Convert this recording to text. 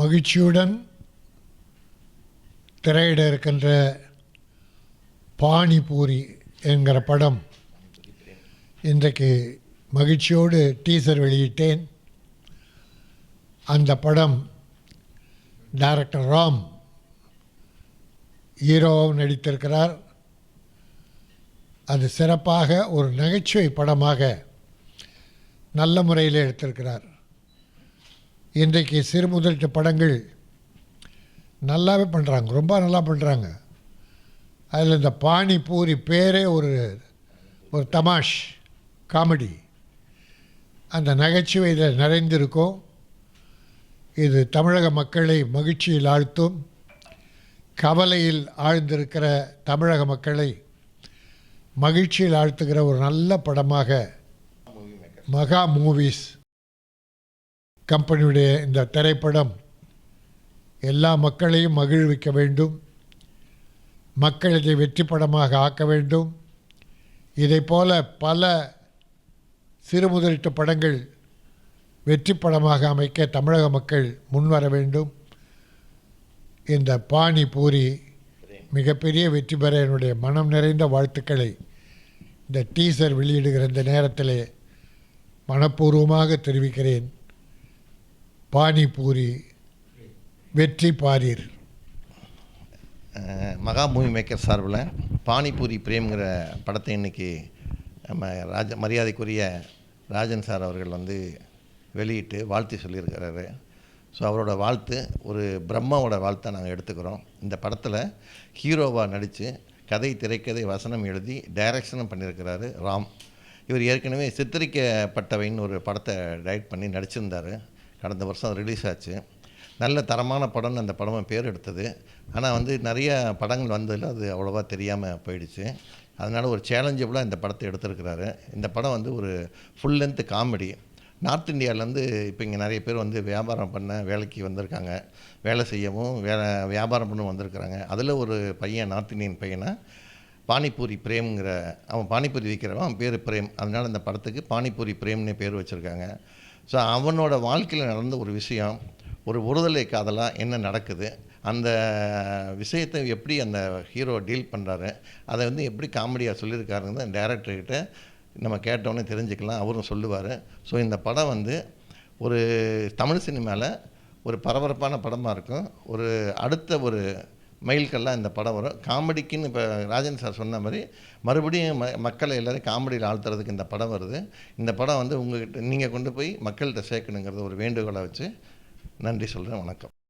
மகிழ்ச்சியுடன் திரையிட இருக்கின்ற பானிபூரி என்கிற படம் இன்றைக்கு மகிழ்ச்சியோடு டீசர் வெளியிட்டேன். அந்த படம் டைரக்டர் ராம் ஹீரோவும் நடித்திருக்கிறார். அது சிறப்பாக ஒரு நகைச்சுவை படமாக நல்ல முறையில் எடுத்திருக்கிறார். இன்றைக்கு சிறு முதலீட்டு படங்கள் நல்லாவே பண்ணுறாங்க ரொம்ப நல்லா பண்ணுறாங்க அதில் இந்த பானி பூரி பேரே ஒரு ஒரு தமாஷ் காமெடி. அந்த நகைச்சுவை இதில் நிறைந்திருக்கும். இது தமிழக மக்களை மகிழ்ச்சியில் ஆழ்த்தும். கவலையில் ஆழ்ந்திருக்கிற தமிழக மக்களை மகிழ்ச்சியில் ஆழ்த்துகிற ஒரு நல்ல படமாக மகா மூவிஸ் கம்பெனியுடைய இந்த திரைப்படம் எல்லா மக்களையும் மகிழ்விக்க வேண்டும். மக்கள் இதை வெற்றி படமாக ஆக்க வேண்டும். இதை போல பல சிறு முதலீட்டு படங்கள் வெற்றி படமாக அமைக்க தமிழக மக்கள் முன்வர வேண்டும். இந்த பானி பூரி மிகப்பெரிய வெற்றி பெற என்னுடைய மனம் நிறைந்த வாழ்த்துக்களை இந்த டீசர் வெளியிடுகிற இந்த நேரத்திலே மனப்பூர்வமாக தெரிவிக்கிறேன். பானிபூரி வெற்றி பாரீர். மகா மூவி மேக்கர் சார்பில் பானிபூரி பிரேம்ங்கிற படத்தை இன்னைக்கு நம்ம ராஜ மரியாதைக்குரிய ராஜன் சார் அவர்கள் வந்து வெளியிட்டு வாழ்த்து சொல்லியிருக்கிறாரு. ஸோ அவரோட வாழ்த்து ஒரு பிரம்மாவோட வாழ்த்தை நாங்கள் எடுத்துக்கிறோம். இந்த படத்தில் ஹீரோவாக நடித்து கதை திரைக்கதை வசனம் எழுதி டைரக்ஷனும் பண்ணியிருக்கிறாரு ராம். இவர் ஏற்கனவே சித்தரிக்கப்பட்டவைன்னு ஒரு படத்தை டைரக்ட் பண்ணி நடிச்சிருந்தார். கடந்த வருஷம் ரிலீஸ் ஆச்சு. நல்ல தரமான படம்னு அந்த படம் பேர் எடுத்தது. ஆனால் வந்து நிறைய படங்கள் வந்ததில் அது அவ்வளோவா தெரியாமல் போயிடுச்சு. அதனால் ஒரு சேலஞ்சபிளாக இந்த படத்தை எடுத்திருக்கிறாரு. இந்த படம் வந்து ஒரு ஃபுல் லென்த்து காமெடி நார்த் இந்தியாவிலேருந்து இப்போ இங்கே நிறைய பேர் வந்து வியாபாரம் பண்ண வேலைக்கு வந்திருக்காங்க. வேலை செய்யவும் வேலை வியாபாரம் பண்ணவும் வந்திருக்கிறாங்க. அதில் ஒரு பையன் நார்த் இந்தியன் பையனை? பானிபூரி பிரேம்ங்கிற அவன் பானிபூரி விற்கிறவன் அவன் பேர் பிரேம். அதனால் அந்த படத்துக்கு பானிபூரி பிரேம்னு பேர் வச்சுருக்காங்க. ஸோ அவனோட வாழ்க்கையில் நடந்த ஒரு விஷயம் ஒரு ஒருதலை காதலாக என்ன நடக்குது அந்த விஷயத்தை எப்படி அந்த ஹீரோ டீல் பண்ணுறாரு அதை வந்து எப்படி காமெடியாக சொல்லியிருக்காருன்னு டேரக்டர்கிட்ட நம்ம கேட்டோன்னே தெரிஞ்சுக்கலாம் அவரும் சொல்லுவார். ஸோ இந்த படம் வந்து ஒரு தமிழ் சினிமாவில் ஒரு பரபரப்பான படமாக இருக்கும். ஒரு அடுத்த ஒரு மைல்கல்லாம் இந்த படம் வரும். காமெடிக்குன்னு இப்போ ராஜன் சார் சொன்ன மாதிரி மறுபடியும் ம மக்களை எல்லோரும் காமெடியில் ஆழ்த்துறதுக்கு இந்த படம் வருது. இந்த படம் வந்து உங்கள்கிட்ட நீங்கள் கொண்டு போய் மக்கள்கிட்ட சேர்க்கணுங்கிறத ஒரு வேண்டுகோளை வச்சு நன்றி சொல்கிறேன் வணக்கம்.